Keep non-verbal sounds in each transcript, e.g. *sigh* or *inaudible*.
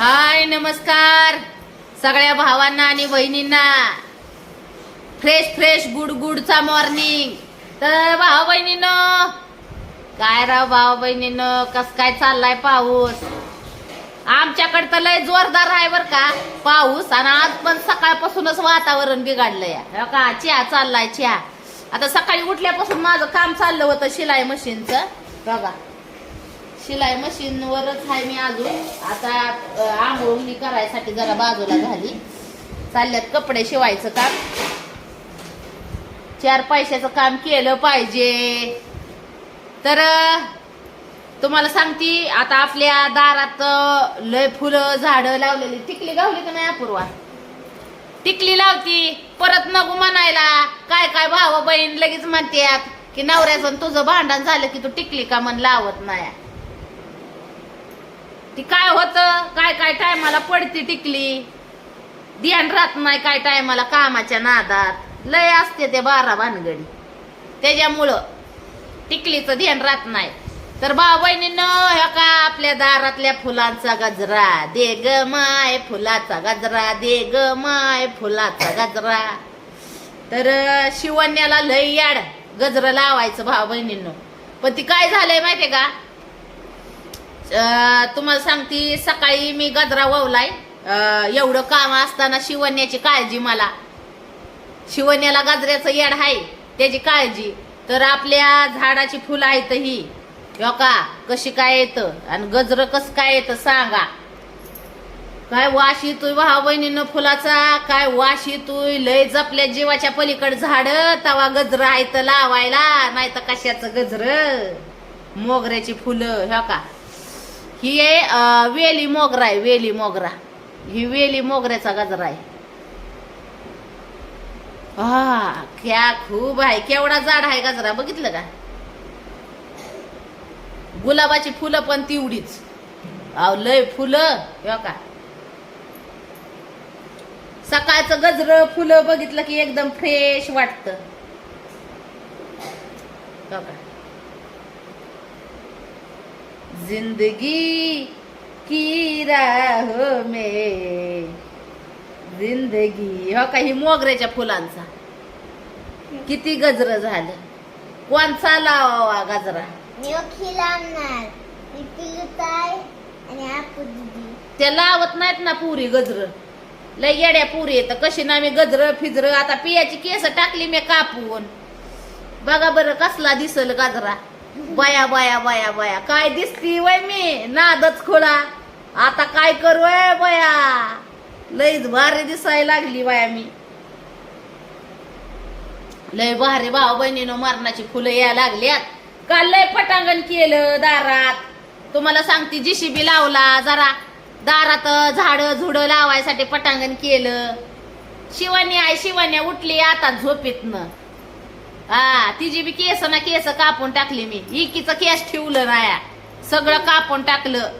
हाय नमस्कार. सगळ्या भावांना आणि बहिणींना फ्रेश फ्रेश गुड गुडचा मॉर्निंग तर भाऊ बहिणीनं काय राव भाऊ बहिणीनं कस काय चाललाय पाऊस? आमच्याकडे तर लय जोरदार आहे बर का. पाऊस आणि आज पण सकाळपासूनच वातावरण बिघडलंय. हो का? चिया चाललाय चिया आता सकाळी उठल्यापासून माझं काम चाललं होतं शिलाई मशीनचं. बघा. शिलाई मशीन वरच आहे मी अजून. आता आंघोळी करायसाठी जरा बाजूला झाली. चालल्यात कपडे शिवायचं काम. चार पैशाचं काम केलं पाहिजे. तर तुम्हाला सांगती आता आपल्या दारात लय फुलं झाडं लावलेली. टिकली गावली का नाही अपूर्वा? टिकली लावती. परत नको म्हणायला. काय काय भाव बहीण लगेच म्हणतात की नवऱ्याचं तुझं भांडण झालं की तू टिकली का म्हण लावत नाही ती काय होत? काय काय टायमाला पडती टिकली? ध्यान राहत नाही काय टायमाला कामाच्या नादात? लय असते ते बारा भानगडी. त्याच्यामुळं टिकलीचं ध्यान राहत नाही. तर भाऊ बहिणीनं ह्या का आपल्या दारातल्या फुलांचा गजरा? दे ग माय फुलाचा गजरा दे ग माय फुलाचा गजरा. तर शिवण्याला लय याड गजरं लावायचं भाऊ बहिणींनो पण ती काय झालंय माहितीये का? तुम्हाला सांगते सकाळी मी गजरा वावलाय. एवढं काम असताना शिवण्याची काळजी मला. शिवण्याला गजऱ्याचं येड आहे त्याची काळजी. तर आपल्या झाडाची फुलं आहेत ही. हो का? कशी काय येतं? आणि गजर कसं काय येतं सांगा. काय वाशी येतोय भाऊ बहिणीनं फुलाचा? काय वाशी येतोय? लय जपल्या जीवाच्या पलीकड झाड तवा गजर आहे तर लावायला. नाही तर कशाचं गजर? मोगऱ्याची फुलं ह्या का? ही आहे वेली मोगरा आहे वेली मोगरा. ही वेली मोगऱ्याचा गजरा आहे. हा क्या खूप आहे केवढा जाड आहे गजरा बघितलं का? गुलाबाची फुलं पण तेवढीच. अहो लय फुलं हो का? सकाळचं गजर फुलं बघितलं की एकदम फ्रेश वाटत. हो का? जिंदगी की राह में। जिंदगी हो का ही मोगऱ्याच्या फुलांचा? किती गजर झालं? कोणचा लावावा गजरा? मी खिलावणार मी पिलुताय आणि आपू दिदी त्या लावत नाहीत ना पुरी गजर. लय येड्या पुरी येत कशी ना मी गजर फिजर आता पियाची केस टाकली मी कापून. बघा बरं कसला दिसल गजरा. बया बया बया बया. काय दिसती वय मी? नादच खोळा. आता काय करू बया? लईच भारी दिसायला लागली बाया मी. लय भारी भाऊ बहिणीनं मरणाची फुलं या लागल्यात काल लय पटांगण केलं दारात. तुम्हाला सांगते जीसीबी लावला जरा दारात झाड झुड लावायसाठी पटांगण केलं. शिवानी आहे शिवान्या उठली आता झोपीतनं. हा तिची बी केस ना केस कापून टाकली मी. इकीचं केस ठेवलं नाया सगळं कापून टाकलं.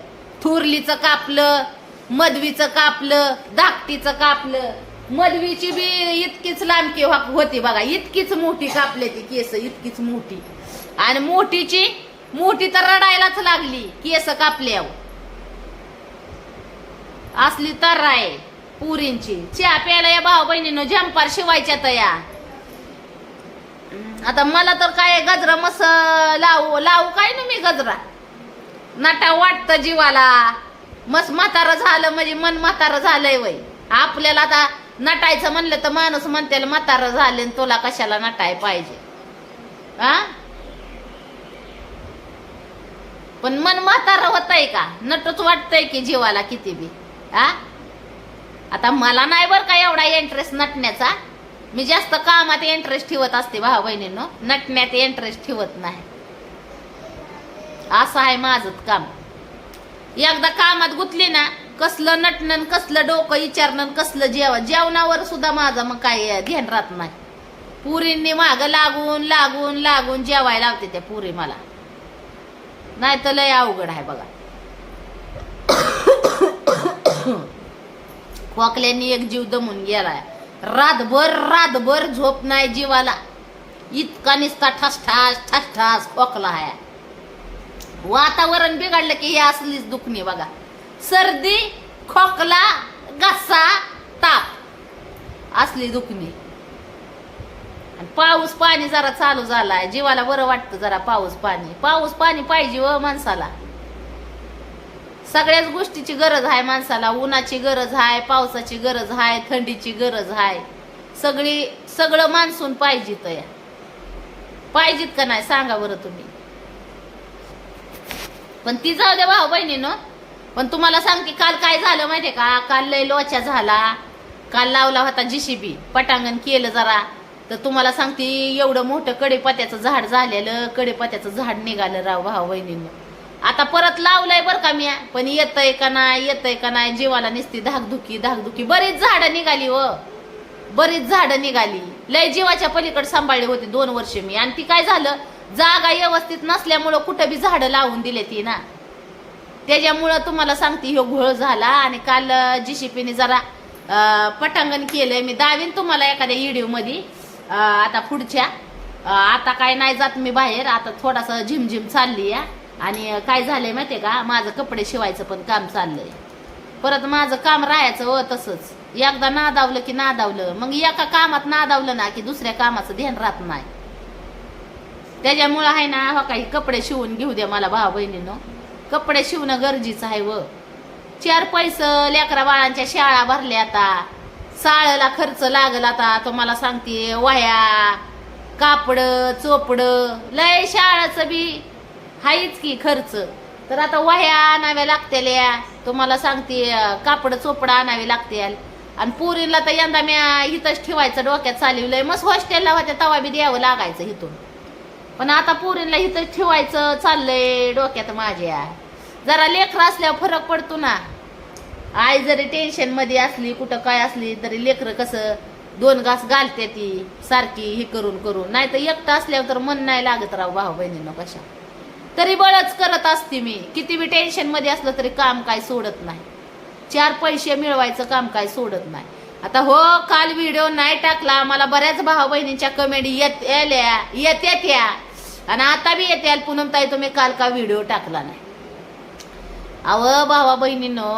थुरलीचं कापलं मधवीचं कापलं धाकटीचं कापलं. मधवीची बी इतकीच लांबकी हो- होती बघा. इतकीच मोठी कापली ती केस इतकीच मोठी. आणि मोठीची मोठी तर रडायलाच लागली केस कापल्यावर. असली तर आहे पुरींची. चहा प्यायला या भाऊ बहिणीनं जंपार शिवायच्या तया. आता मला तर काय गजरा मस लावू लावू काय ना मी गजरा? नटा वाटत जीवाला. मस म्हातारं झालं म्हणजे मन म्हातारं झालंय वय. आपल्याला आता नटायचं म्हणलं तर माणूस म्हणते म्हातारं झाले आणि तुला कशाला नटाय पाहिजे? हा पण मन म्हातारं होत आहे का? नटच वाटतंय की जीवाला किती बी. आ? आता मला नाही बर का एवढा इंटरेस्ट नटण्याचा. मी जास्त कामात इंटरेस्ट ठेवत असते भाऊ बहिणींनो. नटण्यात इंटरेस्ट ठेवत नाही. असं आहे माझं काम. एकदा कामात गुतली ना कसलं नटणं कसलं डोकं विचारणं कसलं जेवण जेवणावर सुद्धा माझं मग काय ध्यान राहत नाही. पुरींनी माग लागून लागून लागून जेवायला लावते त्या पुरी मला. नाही तर लय अवघड आहे बघा. *coughs* खोकल्यांनी एक जीव दमून गेलाय. रातभर रातभर झोप नाही जीवाला. इतका निसता ठसठास ठसठास खोकला आहे. वातावरण बिघडलं की हे असलीच दुखणी बघा. सर्दी खोकला घसा ताप. असली दुखणी. आणि पाऊस पाणी जरा चालू झालाय. जीवाला बरं वाटतं जरा पाऊस पाणी. पाऊस पाणी पाहिजे व माणसाला. सगळ्याच गोष्टीची गरज आहे माणसाला. उन्हाची गरज आहे पावसाची गरज आहे थंडीची गरज आहे. सगळी सगळं मान्सून पाहिजे या पाहिजेत का नाही सांगा बरं तुम्ही. पण ती जाऊ द्या भाऊ बहिणीनं. पण तुम्हाला सांगते काल काय झालं माहितीये का? काल लय लोचा झाला. काल लावला होता जीसीबी पटांगण केलं जरा. तर तुम्हाला सांगते एवढं मोठं कडेपत्याचं झाड झालेलं. कडेपत्याचं झाड निघालं राव भाऊ बहिणीनं. आता परत लावलंय बरं का मी. पण येतय का नाही येतय का नाही जीवाला निसती धाकधुकी धाकधुकी. बरीच झाडं निघाली व बरीच झाडं निघाली. लय जीवाच्या पलीकडे सांभाळली होती दोन वर्ष मी. आणि ती काय झालं? जागा व्यवस्थित नसल्यामुळं कुठं बी झाडं लावून दिले ती ना. त्याच्यामुळं तुम्हाला सांगते ह्यो घोळ झाला. आणि काल जीसीपीने जरा पटांगण केलंय. मी दावीन तुम्हाला एखाद्या व्हिडिओमध्ये आता पुढच्या. आता काय नाही जात मी बाहेर. आता थोडासा झिमझिम चालली या आणि काय झालंय माहितीये का? माझं कपडे शिवायचं पण काम चाललंय. परत माझं काम राहायचं व तसंच. एकदा नादावलं की नादावलं. मग एका कामात नादावलं ना की दुसऱ्या कामाचं ध्यान राहत नाही. त्याच्यामुळं आहे ना हो काही कपडे शिवून घेऊ द्या मला भाऊ बहिणीनं. कपडे शिवणं गरजेचं आहे व चार पैसे लेकरा बाळांच्या शाळा भरल्या आता. साळला खर्च लागला आता. तुम्हाला सांगते वह्या कापड चोपड लय शाळाचं बी हायच की खर्च. तर आता वह्या आणाव्या लागतेल्या तुम्हाला सांगते कापड चोपडा आणावे लागतील आणि पुरीला तर यंदा मी इथंच ठेवायचं डोक्यात चालवलंय. मस्त हॉस्टेलला होत्या तवा बी द्यावं लागायचं इथून. पण आता पोरींला इथंच ठेवायचं चाललंय डोक्यात माझ्या. जरा लेकरं असल्यावर फरक पडतो ना. आई जरी टेन्शनमध्ये असली कुठं काय असली तरी लेकरं कसं दोन घास घालते ती सारखी हे करून करून. नाही तर एकटं असल्यावर तर मन नाही लागत राव भाऊ बहिणीनं कशा. तरी बळच करत असते मी. किती बी टेन्शनमध्ये असलं तरी काम काय सोडत नाही. चार पैसे मिळवायचं काम काय सोडत नाही. आता हो काल व्हिडिओ नाही टाकला मला बऱ्याच भाऊ बहिणींच्या कमेडी येत आल्या येत्यात या. आणि आता बी येत्याल पुनम ताई तुम्ही काल का व्हिडिओ टाकला नाही? अव भावा बहिणीनो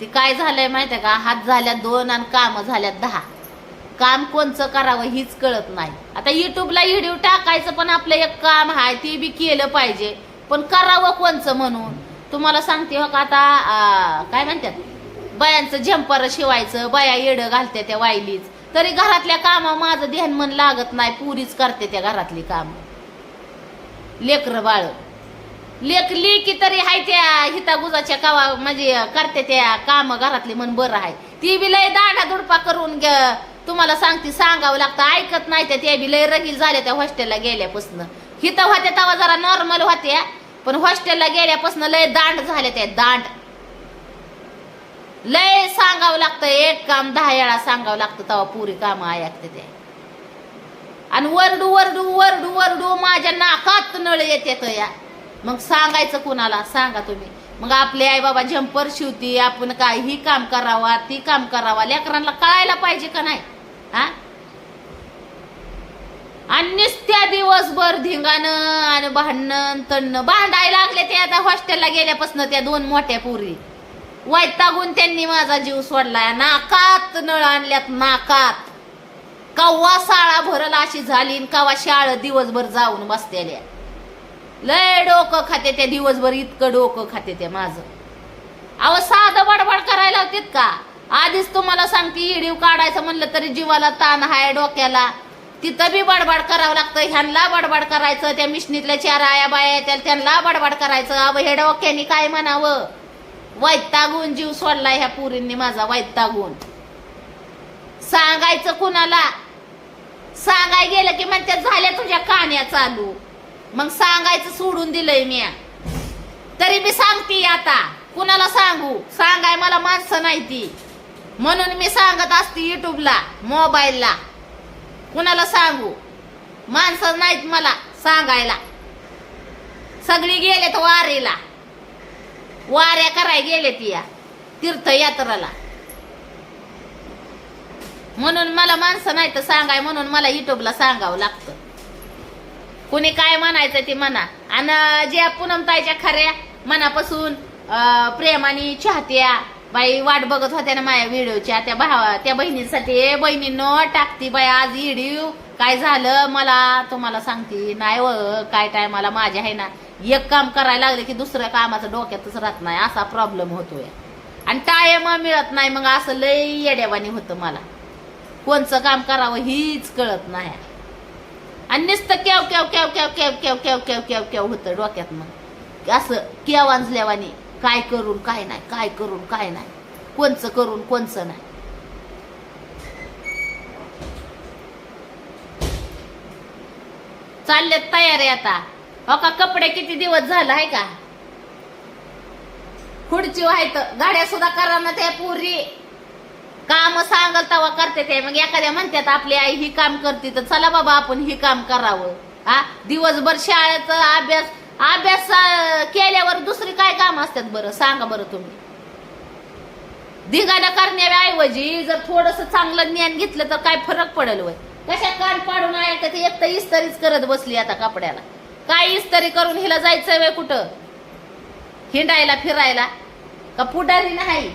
ते काय झालंय माहितीये का? हात झाल्या दोन आणि काम झाल्यात दहा. काम कोणचं करावं हीच कळत नाही. आता युट्यूबला व्हिडिओ टाकायचं पण आपलं एक काम आहे ते बी केलं पाहिजे. पण करावं कोणचं म्हणून? तुम्हाला सांगते हो का आता काय म्हणतात? बायांचं झंपर शिवायचं बाया येडं घालते त्या वाईलीच तरी घरातल्या कामा माझं ध्यान मन लागत नाही पुरीच करते त्या घरातली काम. लेकर बाळ. लेख की तरी हाय त्या हितागुजाच्या कावा म्हणजे करते त्या काम घरातली मन बरं आहे ती बी लय दांडा दुडपा करून तुम्हाला सांगते सांगावं लागतं ऐकत नाही त्या बी लय रगील झाल्या त्या हॉस्टेलला गेल्यापासून. हिता होत्या तेव्हा जरा नॉर्मल होत्या. पण हॉस्टेलला गेल्यापासून लय दांड झाले ते दांड. लय सांगावं लागतं एक काम दहा वेळा सांगावं लागतं तेव्हा पुरी काम ऐकते ते. आणि वरडू वरडू वरडू वरडू माझ्या नाकात नळ येते या. मग सांगायचं कुणाला? सांगा तुम्ही. मग आपले आई बाबा झंपर शिवती आपण काय ही काम करावा ती काम करावा. लेकरांना कळायला पाहिजे का नाही? हा? आणि नुसत्या दिवसभर धिंगाणं आणि भांडणं तणणं भांडायला लागले ते आता हॉस्टेलला गेल्यापासून त्या दोन मोठ्या पुरी. वैतागून त्यांनी माझा जीव सोडलाय. नाकात नळ आणल्यात नाकात. कव्वा साळा भरल अशी झाली न कवा शाळ दिवसभर जाऊन बसतेल्या लय डोकं खाते त्या दिवसभर इतकं डोकं खाते ते माझं. अव साधं बडबड करायला होतीत का? आधीच तुम्हाला सांगते इडीव काढायचं म्हणलं तरी जीवाला ताण हाय डोक्याला. तिथं बी बडबड करावं लागतं. ह्यांना बडबड करायचं. त्या मिशनीतल्या चार आया बाया त्या त्यांना बडबड करायचं. अव हे डोक्यानी काय म्हणावं? वैतागून जीव सोडला ह्या पुरींनी माझा वैतागून. सांगायचं कुणाला? सांगाय गेलं की म्हणते झाल्या तुझ्या कान्या चालू. मग सांगायचं सोडून दिलंय मी तरी मी सांगते आता. कुणाला सांगू? सांगाय मला माणसं नाही ती. म्हणून मी सांगत असते युट्यूबला मोबाईलला कुणाला सांगू? माणसं नाहीत मला सांगायला. सगळी गेलेत वारीला. वाऱ्या कराय गेले ती या तीर्थयात्राला. म्हणून मला माणसं नाही तर सांगाय म्हणून मला युट्यूबला सांगावं लागतं. कुणी काय म्हणायचं ते म्हणा. आणि ज्या पूनमताईच्या खऱ्या मनापासून प्रेमाने चाहत्या बाई वाट बघत होत्या ना माझ्या व्हिडिओच्या त्या भावा त्या बहिणीसाठी ए बहिणीनो टाकती बाई आज व्हिडिओ काय झालं मला? तुम्हाला सांगते. नाही व काय टायमाला माझ्या आहे ना एक काम करायला लागले की दुसऱ्या कामाचं डोक्यातच राहत नाही. असा प्रॉब्लेम होतोय. आणि टायम मिळत नाही. मग असं लय येड्यावानी होतं मला. कोणचं काम करावं हीच कळत नाही. आणि नुसतं केव केव केव केव केव केव केव केव केव केव होतं डोक्यात मग. असं केवांजल्यावानी काय करून काय नाही काय करून काय नाही. कोणचं करून कोणचं नाही. चाललेत आहे आता. हो का कपडे किती दिवस झाला आहे का? खुडची व्हायत गाड्या सुद्धा करा ना त्या पुरी. काम सांगल तवा करते ते. मग एखाद्या म्हणतात आपली आई ही काम करते तर चला बाबा आपण ही काम करावं. हा? दिवसभर शाळेचा अभ्यास अभ्यास केल्यावर दुसरी काय काम असतात बरं? सांगा बरं तुम्ही. धिगाणं करण्याऐवजी जर थोडस चांगलं ज्ञान घेतलं तर काय फरक पडेल वय? कशा कान पाडून आहे का ती एक तर इस्तरीच करत बसली आता कपड्याला. काय इस्तरी करून हिला जायचं वय कुठं? हिंडायला फिरायला? का पुढारी नाही?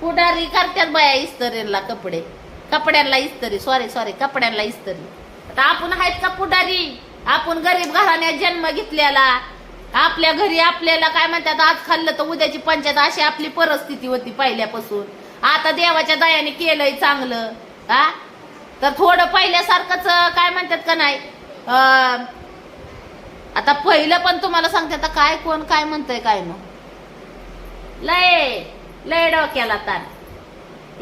पुढारी करतात बाया इस्तरीला कपडे. कपड्यांना इस्तरी सॉरी सॉरी कपड्यांना इस्तरी. आता आपण आहेत का पुढारी? आपण गरीब घराण्यात जन्म घेतलेला. आपल्या घरी आपल्याला काय म्हणतात आज खाल्लं तर उद्याची पंचायत अशी आपली परिस्थिती होती पहिल्यापासून. आता देवाच्या दयाने केलंय चांगलं. हा? तर थोडं पहिल्यासारखंच काय म्हणतात का नाही? अं, आता पहिलं पण तुम्हाला सांगते आता काय कोण काय म्हणतंय काय मग लय लय डोक्याला ताण.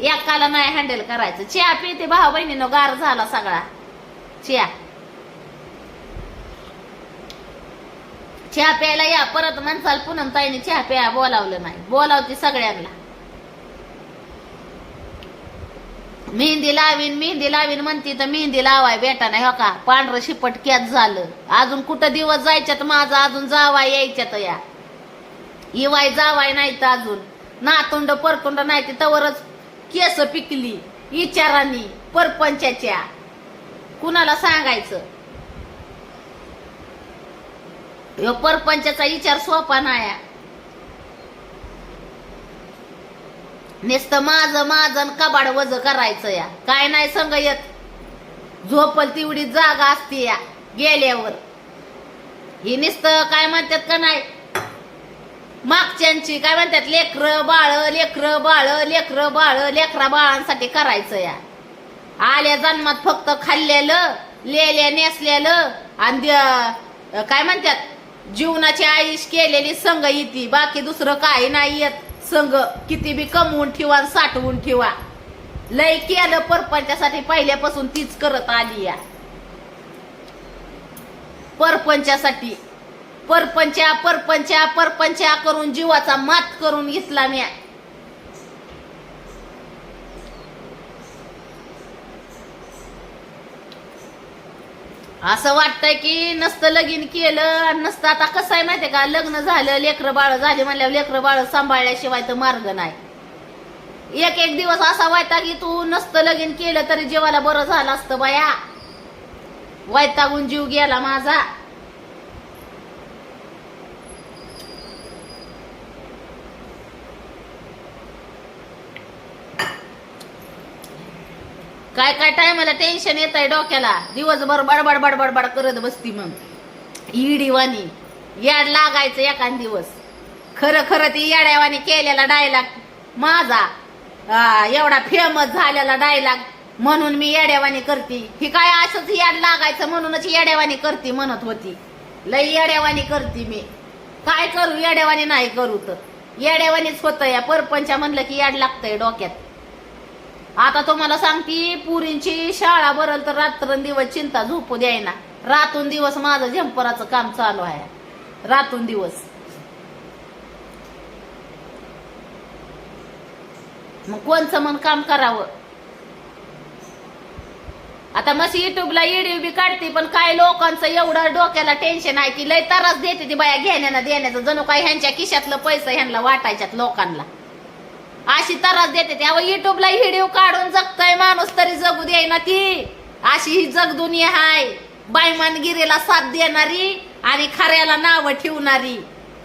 एकाला नाही हँडल करायचं. चहा पिते भाऊ बहिणीनं गार झाला सगळा. चहा. चहा प्यायला या परत म्हणसाल पुन्हा ताईने चहा प्या बोलावलं नाही. बोलावते सगळ्यांना. मेहंदी लावीन मेहंदी लावीन म्हणते तर मेहंदी लावाय बेटा नाही हो का? पांढरं शिपट कॅच झालं. अजून कुठं दिवस जायच्यात? माझा अजून जावाय यायच्यात या. इवाय जावाय नाही तर अजून. नातुंड परतुंड नाही ते तवरच केस पिकली. इचारांनी परपंचाच्या. कुणाला सांगायचं? ह्यो परपंचाचा विचार सोपा नाही नेसतं माझं माझं कबाड वज करायचं या. काय नाही संग येत. झोपल तेवढी जागा असते या गेल्यावर. ही नेसतं काय म्हणतात का नाही? मागच्यांची काय म्हणतात? लेकर बाळ लेकर बाळ लेकर बाळ लेकरा बाळांसाठी करायचं या. आल्या जन्मात फक्त खाल्लेलं लेल्या नेसलेलं आणि काय म्हणतात? जीवनाची आयुष केलेली संघ येते बाकी दुसरं काही नाही येत. संघ किती बी कमवून ठेवा आणि साठवून ठेवा. लय केलं परपंचासाठी पहिल्यापासून तीच करत आली या. परपंचासाठी. परपंचा परपंचा परपंचा करून जीवाचा मात करून घेतला मी असं वाटतंय की नसतं लगीन केलं आणि नसतं. आता कसं आहे माहितीये का? लग्न झालं लेकरं बाळ झाले म्हणल्यावर लेकरं बाळ सांभाळल्याशिवाय तर मार्ग नाही. एक एक दिवस असा व्हायचा की तू नसतं लगीन केलं तरी जीवाला बरं झालं असतं बाया. वैतागून जीव गेला माझा. काय काय टायमाला टेन्शन येत आहे डोक्याला? दिवसभर बडबड बडबड बड करत बसती मग. इडीवानी याड लागायचं एखाद दिवस. खरं खरं ती याड्यावानी केलेला डायलॉग माझा. एवढा फेमस झालेला डायलॉग म्हणून मी येड्यावानी करते. ही काय असंच याड लागायचं म्हणूनच येड्यावानी करते म्हणत होती. लई येड्यावानी करते मी. काय करू येड्यावानी नाही करू तर. येड्यावानीच होतं या परपंचा म्हणलं की याड लागतंय डोक्यात. आता तुम्हाला सांगती पुरींची शाळा भरल तर रात्रंदिवस चिंता झोपू द्यायना. रातून दिवस माझं झंपराचं काम चालू आहे. रातून दिवस. मग कोणचं मन काम करावं? आता मस्त युट्यूबला व्हिडिओ बी काढते पण काय लोकांचं एवढं डोक्याला टेन्शन आहे की लय तरच देते ती बाया घेण्यानं देण्याचं. जणू काय ह्यांच्या खिशातलं पैसा ह्यांना वाटायच्यात लोकांना. अशी त्रास देते त्यावर युट्यूबला व्हिडिओ काढून जगतय माणूस तरी जगू दे ना ती. अशी ही जग दुनिया हाय. बायमानगिरीला साथ देणारी आणि खऱ्याला नाव ठेवणारी.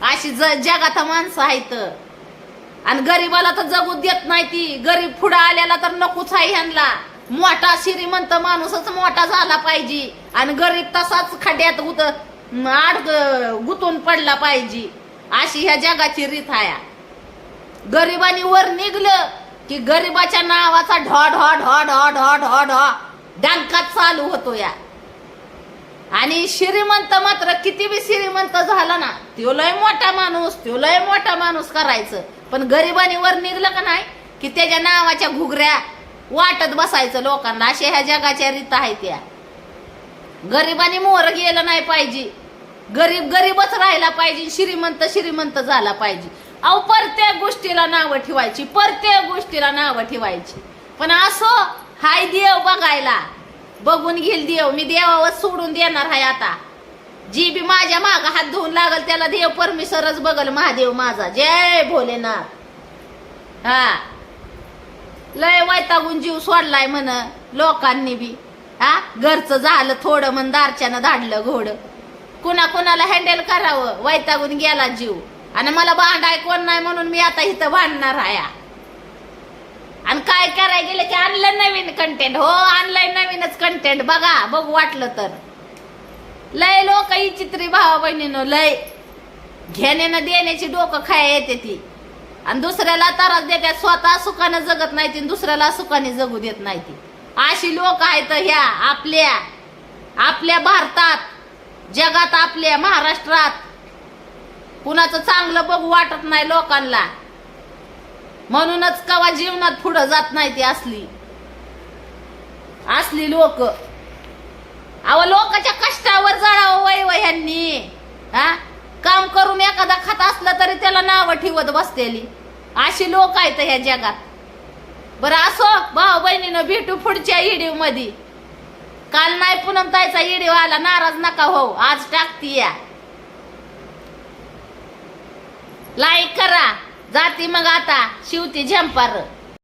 अशी ज जगात माणसं आहेत. आणि गरीबाला तर जगू देत नाही ती. गरीब पुढं आल्याला तर नकोच आहे ह्यांना. मोठा श्रीमंत माणूसच मोठा झाला पाहिजे. आणि गरीब तसाच खड्यात गुत आड गुतून पडला पाहिजे. अशी ह्या जगाची रीत आहे गरिबानी वर निघलं की गरिबाच्या नावाचा ढॉ ढॉ ढॉ ढॉ ढॉ ढॉ ढॉ डांकात चालू होतो या. आणि श्रीमंत मात्र किती बी श्रीमंत झाला ना त्यो लय मोठा माणूस त्यो लय मोठा माणूस करायचं. पण गरिबानी वर निघलं का नाही की त्याच्या नावाच्या घुगऱ्या वाटत बसायचं लोकांना. अशा ह्या जगाच्या रीत आहेत त्या गरिबाने मोर गेलं नाही पाहिजे. गरीब गरीबच राहिला पाहिजे. श्रीमंत श्रीमंत झाला पाहिजे. अहो प्रत्येक गोष्टीला नावं ठेवायची प्रत्येक गोष्टीला नावं ठेवायची. पण असो हाय देव बघायला. बघून घेईल देव मी देवावर सोडून देणार हाय आता. जी बी माझ्या माग हात धुवून लागल त्याला देव परमेश्वरच बघल महादेव माझा. जय भोलेनाथ. हा. लय वैतागून जीव सोडलाय म्हण लोकांनी बी. हा? घरचं झालं थोडं म्हण दारच्यानं धाडलं घोड. कुणा कुणाला हँडल करावं? वैतागून गेला जीव. आणि मला भांडाय कोण नाही म्हणून मी आता इथं भांडणार आहे आणि काय करायला गेलं की आणलं नवीन कंटेंट हो आणलंय नवीनच कंटेंट बघा बघू वाटलं तर. लय लोक ही चित्री भावा बहिणीनं लय. घेण्यानं देण्याची डोकं खाय येते ती. आणि दुसऱ्याला त्रास देतात स्वतः सुखानं जगत नाही ती आणि दुसऱ्याला सुखाने जगू देत नाही ती. अशी लोक आहेत ह्या आपल्या. आपल्या भारतात. जगात आपल्या महाराष्ट्रात. कुणाचं चांगलं बघू वाटत नाही लोकांना. म्हणूनच कवा जीवनात पुढं जात नाही ती असली. असली लोक. अव लोकांच्या कष्टावर जळावं वय वय ह्यांनी. हा? काम करून एखादा खात असलं तरी त्याला नावं ठेवत बसतेली अशी लोक आहेत ह्या जगात. बरं असो भाऊ बहिणीनं भेटू पुढच्या इडीवमध्ये काल नाही पूनम ताईचा इडीव आला नाराज नका हो आज टाकती या लाईक करा. जाती मग आता. शिवती झंपार